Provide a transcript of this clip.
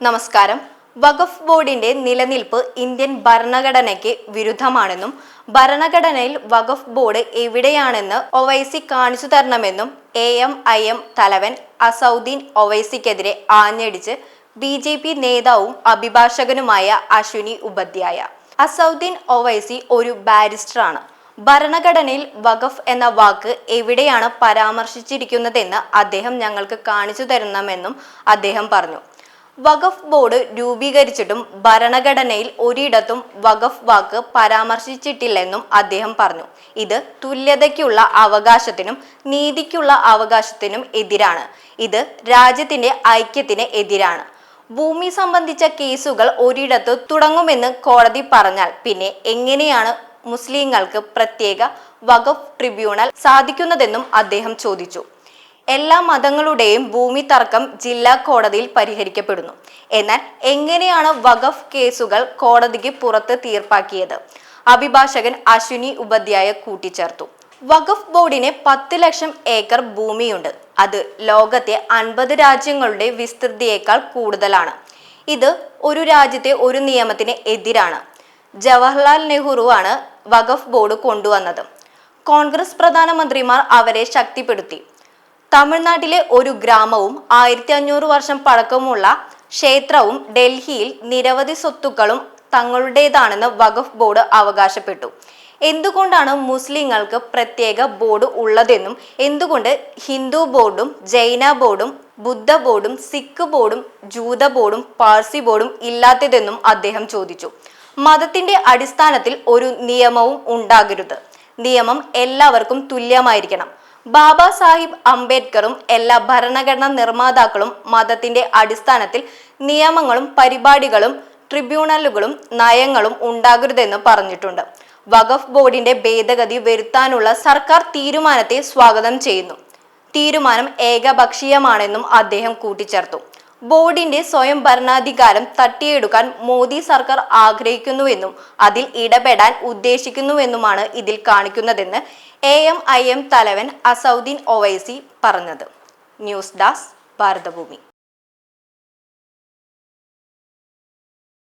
നമസ്കാരം. വഖഫ് ബോർഡിന്റെ നിലനിൽപ്പ് ഇന്ത്യൻ ഭരണഘടനയ്ക്ക് വിരുദ്ധമാണെന്നും ഭരണഘടനയിൽ വഖഫ് ബോർഡ് എവിടെയാണെന്ന് ഒവൈസി കാണിച്ചു തരണമെന്നും എ എം ഐ എം തലവൻ അസൗദ്ദീൻ ഒവൈസിക്കെതിരെ ആഞ്ഞടിച്ച് ബി ജെ പി നേതാവും അഭിഭാഷകനുമായ അശ്വിനി ഉപാധ്യായ. അസൗദ്ദീൻ ഒവൈസി ഒരു ബാരിസ്റ്ററാണ്. ഭരണഘടനയിൽ വഖഫ് എന്ന വാക്ക് എവിടെയാണ് പരാമർശിച്ചിരിക്കുന്നതെന്ന് അദ്ദേഹം ഞങ്ങൾക്ക് കാണിച്ചു തരണമെന്നും അദ്ദേഹം പറഞ്ഞു. വഖഫ് ബോർഡ് രൂപീകരിച്ചിട്ടും ഭരണഘടനയിൽ ഒരിടത്തും വഖഫ് വാക്ക് പരാമർശിച്ചിട്ടില്ലെന്നും അദ്ദേഹം പറഞ്ഞു. ഇത് തുല്യതയ്ക്കുള്ള അവകാശത്തിനും നീതിക്കുള്ള അവകാശത്തിനും എതിരാണ്. ഇത് രാജ്യത്തിന്റെ ഐക്യത്തിന് എതിരാണ്. ഭൂമി സംബന്ധിച്ച കേസുകൾ ഒരിടത്ത് തുടങ്ങുമെന്ന് കോടതി പറഞ്ഞാൽ പിന്നെ എങ്ങനെയാണ് മുസ്ലിങ്ങൾക്ക് പ്രത്യേക വഖഫ് ട്രിബ്യൂണൽ സാധിക്കുന്നതെന്നും അദ്ദേഹം ചോദിച്ചു. എല്ലാ മതങ്ങളുടെയും ഭൂമി തർക്കം ജില്ലാ കോടതിയിൽ പരിഹരിക്കപ്പെടുന്നു. എന്നാൽ എങ്ങനെയാണ് വഖഫ് കേസുകൾ കോടതിക്ക് പുറത്ത് തീർപ്പാക്കിയത്? അഭിഭാഷകൻ അശ്വിനി ഉപാധ്യായ കൂട്ടിച്ചേർത്തു. വഖഫ് ബോർഡിന് പത്ത് ലക്ഷം ഏക്കർ ഭൂമിയുണ്ട്. അത് ലോകത്തെ അൻപത് രാജ്യങ്ങളുടെ വിസ്തൃതിയേക്കാൾ കൂടുതലാണ്. ഇത് ഒരു രാജ്യത്തെ ഒരു നിയമത്തിന് എതിരാണ്. ജവഹർലാൽ നെഹ്റു ആണ് വഖഫ് ബോർഡ് കൊണ്ടുവന്നത്. കോൺഗ്രസ് പ്രധാനമന്ത്രിമാർ അവരെ ശക്തിപ്പെടുത്തി. തമിഴ്നാട്ടിലെ ഒരു ഗ്രാമവും ആയിരത്തി അഞ്ഞൂറ് വർഷം പഴക്കമുള്ള ക്ഷേത്രവും ഡൽഹിയിൽ നിരവധി സ്വത്തുക്കളും തങ്ങളുടേതാണെന്ന് വഖഫ് ബോർഡ് അവകാശപ്പെട്ടു. എന്തുകൊണ്ടാണ് മുസ്ലിങ്ങൾക്ക് പ്രത്യേക ബോർഡ് ഉള്ളതെന്നും എന്തുകൊണ്ട് ഹിന്ദു ബോർഡും ജൈന ബോർഡും ബുദ്ധ ബോർഡും സിഖ് ബോർഡും ജൂത ബോർഡും പാർസി ബോർഡും ഇല്ലാത്തതെന്നും അദ്ദേഹം ചോദിച്ചു. മതത്തിന്റെ അടിസ്ഥാനത്തിൽ ഒരു നിയമവും ഉണ്ടാകരുത്. നിയമം എല്ലാവർക്കും തുല്യമായിരിക്കണം. ബാബാ സാഹിബ് അംബേദ്കറും എല്ലാ ഭരണഘടനാ നിർമ്മാതാക്കളും മതത്തിന്റെ അടിസ്ഥാനത്തിൽ നിയമങ്ങളും പരിപാടികളും ട്രിബ്യൂണലുകളും നയങ്ങളും ഉണ്ടാകരുതെന്ന് പറഞ്ഞിട്ടുണ്ട്. വഖഫ് ബോർഡിന്റെ ഭേദഗതി വരുത്താനുള്ള സർക്കാർ തീരുമാനത്തെ സ്വാഗതം ചെയ്യുന്നു. തീരുമാനം ഏകപക്ഷീയമാണെന്നും അദ്ദേഹം കൂട്ടിച്ചേർത്തു. ബോർഡിന്റെ സ്വയം ഭരണാധികാരം തട്ടിയെടുക്കാൻ മോദി സർക്കാർ ആഗ്രഹിക്കുന്നുവെന്നും അതിൽ ഇടപെടാൻ ഉദ്ദേശിക്കുന്നുവെന്നുമാണ് ഇതിൽ കാണിക്കുന്നതെന്ന് എ എം ഐ എം തലവൻ അസൗദ്ദീൻ ഒവൈസി പറഞ്ഞത്. News desk Bharathabhoomi.